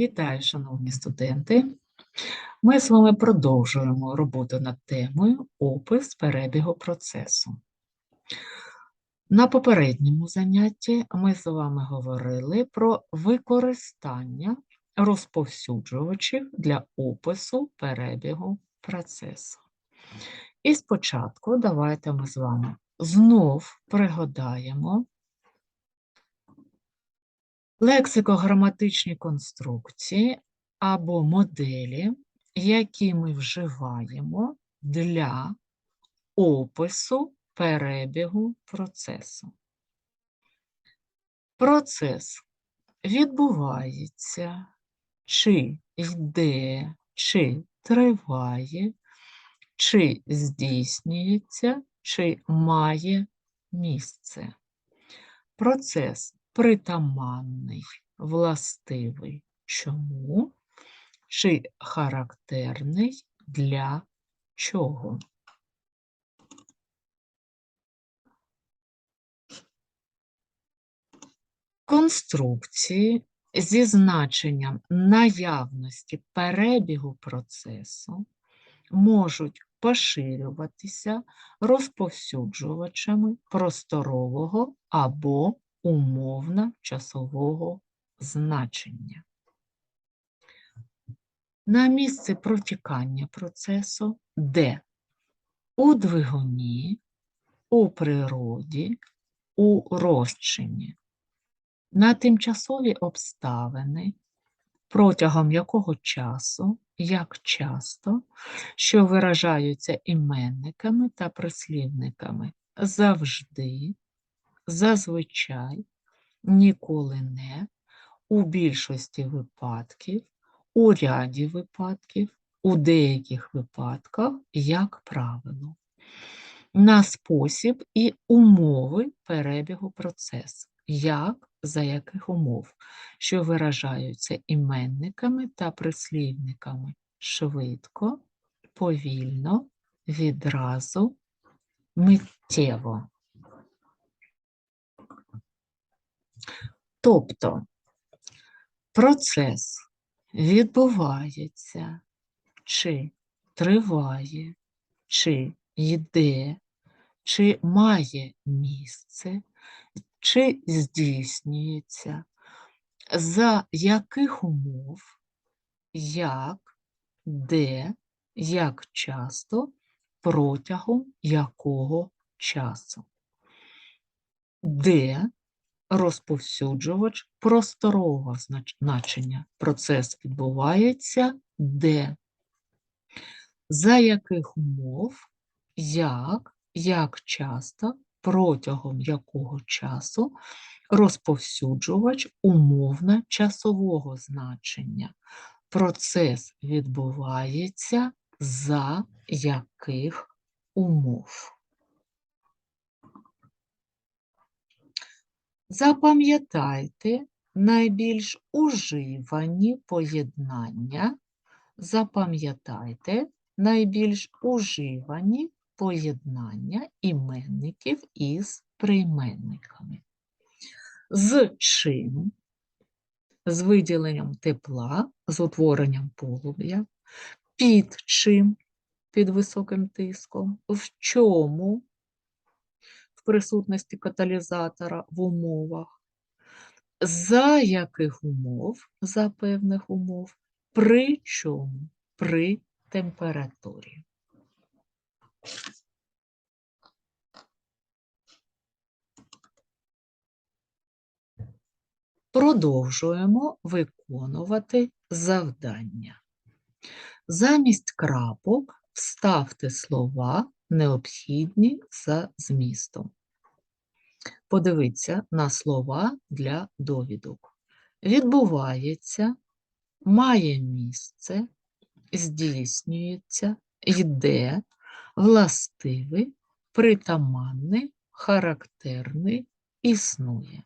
Вітаю, шановні студенти! Ми з вами продовжуємо роботу над темою опис перебігу процесу. На попередньому занятті ми з вами говорили про використання розповсюджувачів для опису перебігу процесу. І спочатку давайте ми з вами знов пригадаємо лексико-граматичні конструкції або моделі, які ми вживаємо для опису перебігу процесу. Процес відбувається, чи йде, чи триває, чи здійснюється, чи має місце. Процес притаманний, властивий чому, чи характерний для чого. Конструкції зі значенням наявності перебігу процесу можуть поширюватися розповсюджувачами просторового або умовно-часового значення. На місце протікання процесу, де у двигуні, у природі, у розчині, на тимчасові обставини, протягом якого часу, як часто, що виражаються іменниками та прислівниками завжди, зазвичай, ніколи не, у більшості випадків, у ряді випадків, у деяких випадках, як правило, на спосіб і умови перебігу процесу, як? За яких умов, що виражаються іменниками та прислівниками? Швидко, повільно, відразу, миттєво. Тобто процес відбувається, чи триває, чи йде, чи має місце, чи здійснюється, за яких умов, як, де, як часто, протягом якого часу, де розповсюджувач просторового значення. Процес відбувається де, за яких умов, як, як часто, протягом якого часу розповсюджувач умовно часового значення. Процес відбувається за яких умов. Запам'ятайте найбільш уживані поєднання. Запам'ятайте найбільш уживані поєднання іменників із прийменниками. З чим? З виділенням тепла, з утворенням полум'я, під чим, під високим тиском, в чому, в присутності каталізатора в умовах, за яких умов, за певних умов, при чому, при температурі. Продовжуємо виконувати завдання. Замість крапок вставте слова, необхідні за змістом. Подивіться на слова для довідок. Відбувається, має місце, здійснюється, йде, властивий, притаманний, характерний, існує.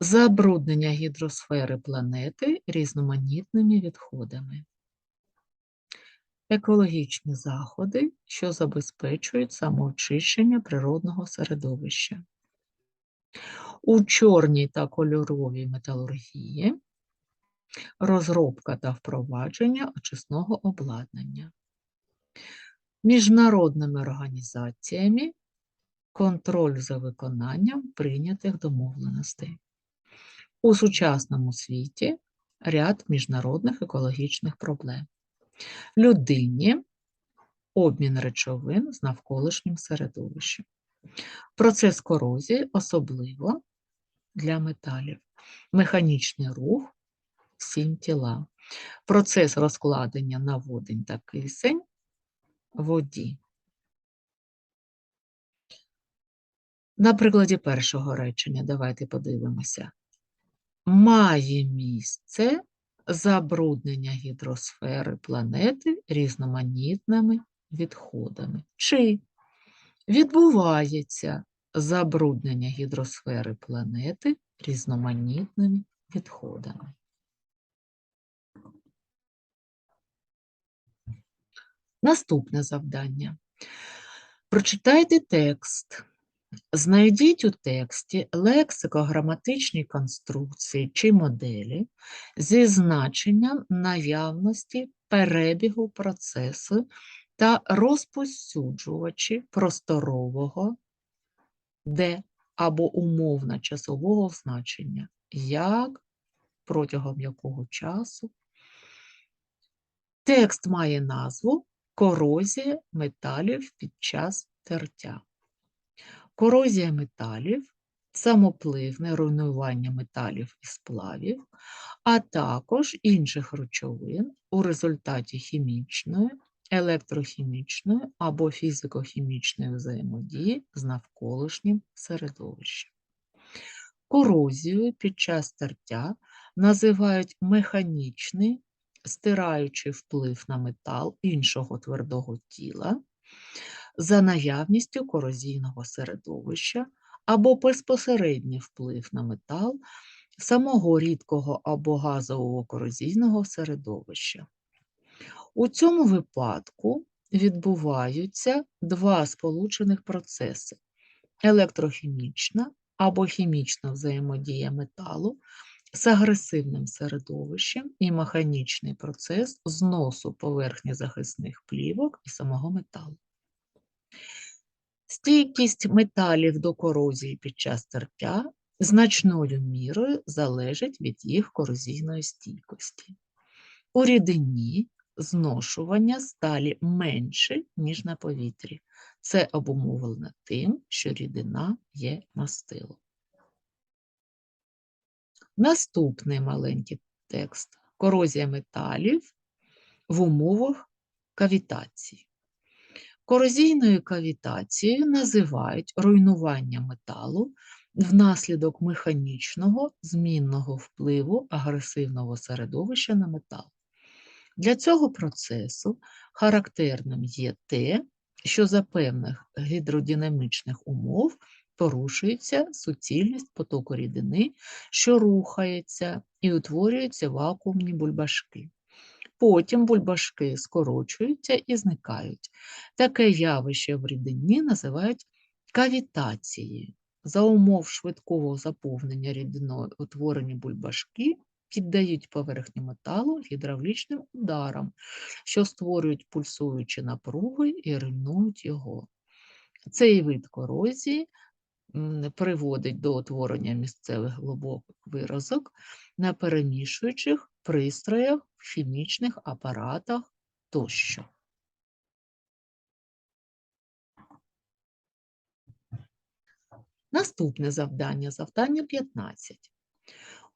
Забруднення гідросфери планети різноманітними відходами. Екологічні заходи, що забезпечують самоочищення природного середовища. у чорній та кольоровій металургії, розробка та впровадження очисного обладнання, міжнародними організаціями, контроль за виконанням прийнятих домовленостей. У сучасному світі ряд міжнародних екологічних проблем. Людині обмін речовин з навколишнім середовищем. Процес корозії особливо для металів. Механічний рух сім тіла. Процес розкладення на водень та кисень воді. На прикладі першого речення давайте подивимося. Має місце забруднення гідросфери планети різноманітними відходами. Чи відбувається забруднення гідросфери планети різноманітними відходами? Наступне завдання. Прочитайте текст. Знайдіть у тексті лексико-граматичні конструкції чи моделі зі значенням наявності перебігу процесу та розпосюджувачі просторового де або умовно часового значення, як, протягом якого часу. Текст має назву Корозія металів під час тертя. Корозія металів, самопливне руйнування металів і сплавів, а також інших речовин у результаті хімічної, електрохімічної або фізико-хімічної взаємодії з навколишнім середовищем. Корозією під час тертя називають механічний, стираючий вплив на метал іншого твердого тіла за наявністю корозійного середовища або безпосередній вплив на метал самого рідкого або газового корозійного середовища. У цьому випадку відбуваються два сполучених процеси: електрохімічна або хімічна взаємодія металу з агресивним середовищем і механічний процес зносу поверхні захисних плівок і самого металу. Стійкість металів до корозії під час тертя значною мірою залежить від їх корозійної стійкості. У рідині зношування сталі менше, ніж на повітрі. Це обумовлено тим, що рідина є мастилом. Наступний маленький текст корозія металів в умовах кавітації. Корозійною кавітацією називають руйнування металу внаслідок механічного змінного впливу агресивного середовища на метал. Для цього процесу характерним є те, що за певних гідродинамічних умов порушується суцільність потоку рідини, що рухається і утворюються вакуумні бульбашки. Потім бульбашки скорочуються і зникають. Таке явище в рідині називають кавітацією. За умов швидкого заповнення рідиною утворені бульбашки піддають поверхню металу гідравлічним ударам, що створюють пульсуючі напруги і руйнують його. Цей вид корозії приводить до утворення місцевих глибоких виразок на перемішуючих пристроях, хімічних апаратах тощо. Наступне завдання, завдання 15.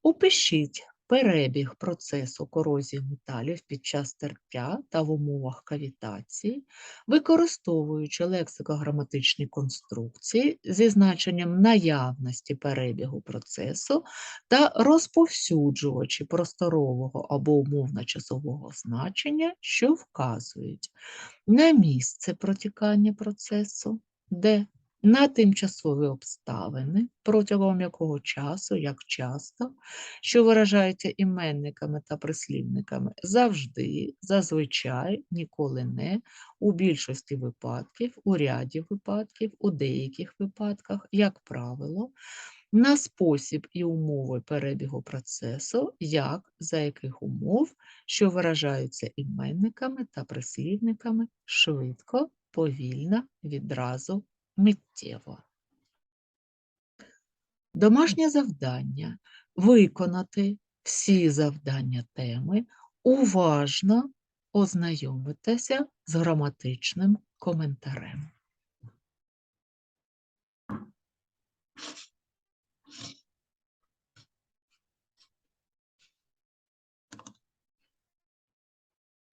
Упишіть перебіг процесу корозії металів під час тертя та в умовах кавітації, використовуючи лексико-граматичні конструкції зі значенням наявності перебігу процесу та розповсюджувачі просторового або умовно-часового значення, що вказують на місце протікання процесу, де на тимчасові обставини, протягом якого часу, як часто, що виражаються іменниками та прислівниками, завжди, зазвичай, ніколи не, у більшості випадків, у ряді випадків, у деяких випадках, як правило, на спосіб і умови перебігу процесу, як за яких умов, що виражаються іменниками та прислівниками швидко, повільно, відразу, миттєво. Домашнє завдання виконати всі завдання теми, уважно ознайомитися з граматичним коментарем.